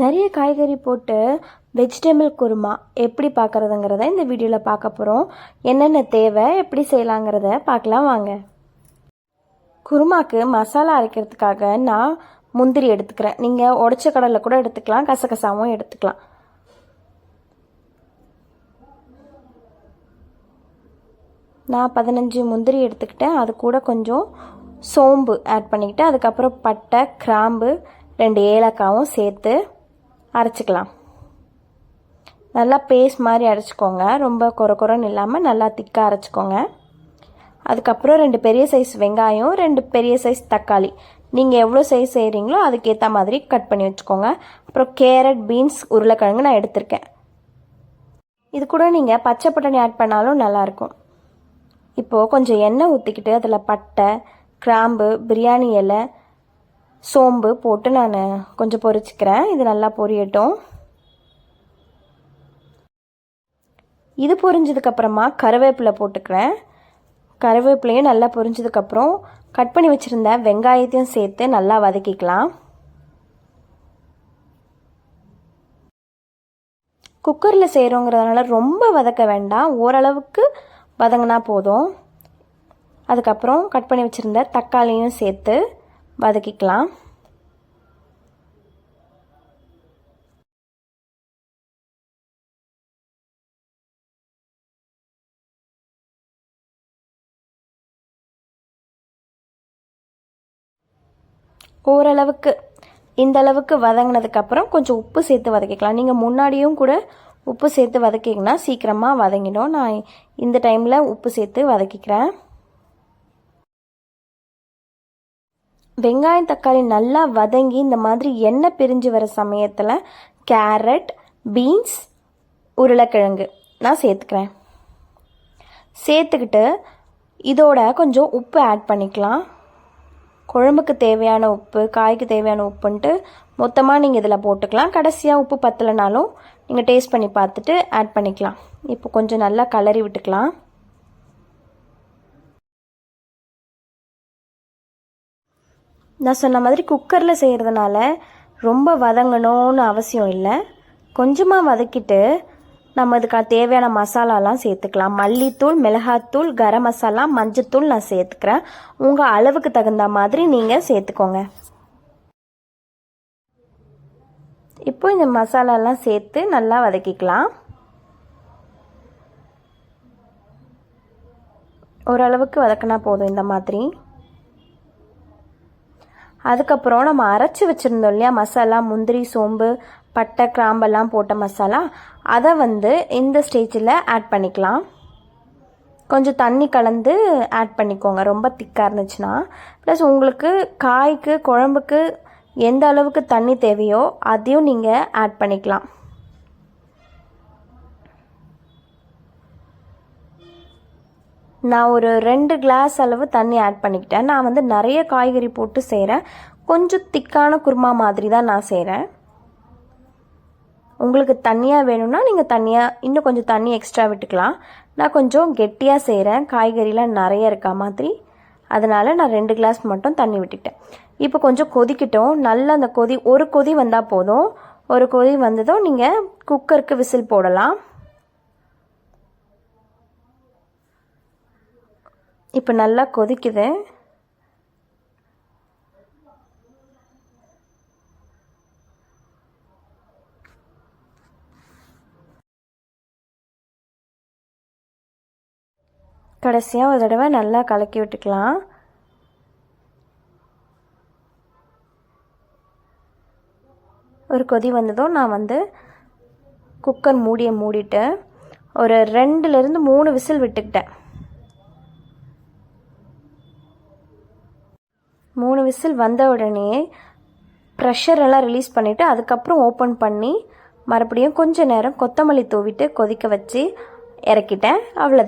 நிறைய காய்கறி போட்டு வெஜிடபிள் குருமா எப்படி பார்க்குறதுங்கிறத இந்த வீடியோவில் பார்க்க போகிறோம் என்னென்ன தேவை எப்படி செய்யலாங்கிறத பார்க்கலாம் வாங்க. குருமாக்கு மசாலா அரைக்கிறதுக்காக நான் முந்திரி எடுத்துக்கிறேன். நீங்கள் உடச்ச கடலை கூட எடுத்துக்கலாம் கசகசாவும் எடுத்துக்கலாம். நான் பதினஞ்சு முந்திரி எடுத்துக்கிட்டேன். அது கூட கொஞ்சம் சோம்பு ஆட் பண்ணிக்கிட்டு அதுக்கப்புறம் பட்டை கிராம்பு ரெண்டு ஏலக்காவும் சேர்த்து அரைச்சிக்கலாம். நல்லா பேஸ்ட் மாதிரி அரைச்சிக்கோங்க. ரொம்ப குறை குறைன்னு இல்லாமல் நல்லா திக்காக அரைச்சிக்கோங்க. அதுக்கப்புறம் ரெண்டு பெரிய சைஸ் வெங்காயம் ரெண்டு பெரிய சைஸ் தக்காளி. நீங்கள் எவ்வளோ சைஸ் செய்கிறீங்களோ அதுக்கேற்ற மாதிரி கட் பண்ணி வச்சுக்கோங்க. அப்புறம் கேரட் பீன்ஸ் உருளைக்கிழங்கு நான் எடுத்திருக்கேன். இது கூட நீங்கள் பச்சை பட்டாணி ஆட் பண்ணாலும் நல்லாயிருக்கும். இப்போது கொஞ்சம் எண்ணெய் ஊற்றிக்கிட்டு அதில் பட்டை கிராம்பு பிரியாணி இலை சோம்பு போட்டு நான் கொஞ்சம் பொரிச்சிக்கிறேன். இது நல்லா பொரியட்டும். இது பொரிஞ்சதுக்கப்புறமா கருவேப்பிலை போட்டுக்கிறேன். கருவேப்பிலையும் நல்லா பொரிஞ்சதுக்கப்புறம் கட் பண்ணி வச்சுருந்த வெங்காயத்தையும் சேர்த்து நல்லா வதக்கிக்கலாம். குக்கரில் செய்கிறோங்கிறதுனால ரொம்ப வதக்க வேண்டாம். ஓரளவுக்கு வதங்கினா போதும். அதுக்கப்புறம் கட் பண்ணி வச்சுருந்த தக்காளியும் சேர்த்து வதக்கிக்கலாம். ஓரளவுக்கு இந்த அளவுக்கு வதங்கினதுக்கப்புறம் கொஞ்சம் உப்பு சேர்த்து வதக்கிக்கலாம். நீங்கள் முன்னாடியும் கூட உப்பு சேர்த்து வதக்கிங்கன்னா சீக்கிரமாக வதங்கிடும். நான் இந்த டைமில் உப்பு சேர்த்து வதக்கிக்கிறேன். வெங்காயம் தக்காளி நல்லா வதங்கி இந்த மாதிரி எண்ணெய் பிரிஞ்சு வர சமயத்தில் கேரட் பீன்ஸ் உருளைக்கிழங்கு நான் சேர்த்துக்கிறேன். சேர்த்துக்கிட்டு இதோட கொஞ்சம் உப்பு ஆட் பண்ணிக்கலாம். குழம்புக்கு தேவையான உப்பு காய்க்கு தேவையான உப்புன்ட்டு மொத்தமாக நீங்கள் இதில் போட்டுக்கலாம். கடைசியாக உப்பு பத்தலைனாலும் நீங்கள் டேஸ்ட் பண்ணி பார்த்துட்டு ஆட் பண்ணிக்கலாம். இப்போ கொஞ்சம் நல்லா கலரி விட்டுக்கலாம். நான் சொன்ன மாதிரி குக்கரில் செய்கிறதுனால ரொம்ப வதங்கணும்னு அவசியம் இல்லை. கொஞ்சமாக வதக்கிட்டு நம்ம இதுக்கான தேவையான மசாலாலாம் சேர்த்துக்கலாம். மல்லித்தூள் மிளகாத்தூள் கரம் மசாலா மஞ்சத்தூள் நான் சேர்த்துக்கிறேன். உங்கள் அளவுக்கு தகுந்த மாதிரி நீங்கள் சேர்த்துக்கோங்க. இப்போ இந்த மசாலாலாம் சேர்த்து நல்லா வதக்கிக்கலாம். ஓரளவுக்கு வதக்கினா போதும் இந்த மாதிரி. அதுக்கப்புறம் நம்ம அரைச்சி வச்சுருந்தோம் இல்லையா? மசாலா முந்திரி சோம்பு பட்டை கிராம்பெல்லாம் போட்ட மசாலா. அதை வந்து இந்த ஸ்டேஜில் ஆட் பண்ணிக்கலாம். கொஞ்சம் தண்ணி கலந்து ஆட் பண்ணிக்கோங்க. ரொம்ப திக்காக இருந்துச்சுன்னா. ப்ளஸ் உங்களுக்கு காய்க்கு குழம்புக்கு எந்த அளவுக்கு தண்ணி தேவையோ அதையும் நீங்கள் ஆட் பண்ணிக்கலாம். நான் ஒரு ரெண்டு கிளாஸ் அளவு தண்ணி ஆட் பண்ணிக்கிட்டேன். நான் வந்து நிறைய காய்கறி போட்டு செய்கிறேன் கொஞ்சம் திக்கான குருமா மாதிரி தான் நான் செய்கிறேன் உங்களுக்கு தண்ணியாக வேணும்னா நீங்கள் தண்ணியாக இன்னும் கொஞ்சம் தண்ணி எக்ஸ்ட்ரா விட்டுக்கலாம். நான் கொஞ்சம் கெட்டியாக செய்கிறேன் காய்கறிலாம் நிறைய இருக்கா மாதிரி. அதனால் நான் ரெண்டு கிளாஸ் மட்டும் தண்ணி விட்டுக்கிட்டேன் இப்போ கொஞ்சம் கொதிக்கிட்டோம். நல்லா அந்த கொதி ஒரு கொதி வந்தால் போதும். ஒரு கொதி வந்ததும் நீங்கள் குக்கருக்கு விசில் போடலாம். இப்போ நல்லா கொதிக்குது. கடைசியாக ஒரு தடவை நல்லா கலக்கி விட்டுக்கலாம். ஒரு கொதி வந்ததும் நான் வந்து குக்கர் மூடியை மூடிட்டு ஒரு ரெண்டுலேருந்து மூணு விசில் விட்டுக்கிட்டேன். மூணு விசில் வந்த உடனே ப்ரெஷர் எல்லாம் ரிலீஸ் பண்ணிவிட்டு அதுக்கப்புறம் ஓப்பன் பண்ணி மறுபடியும் கொஞ்ச நேரம் கொத்தமல்லி தூவிட்டு கொதிக்க வச்சு இறக்கிட்டேன். அவ்வளோதான்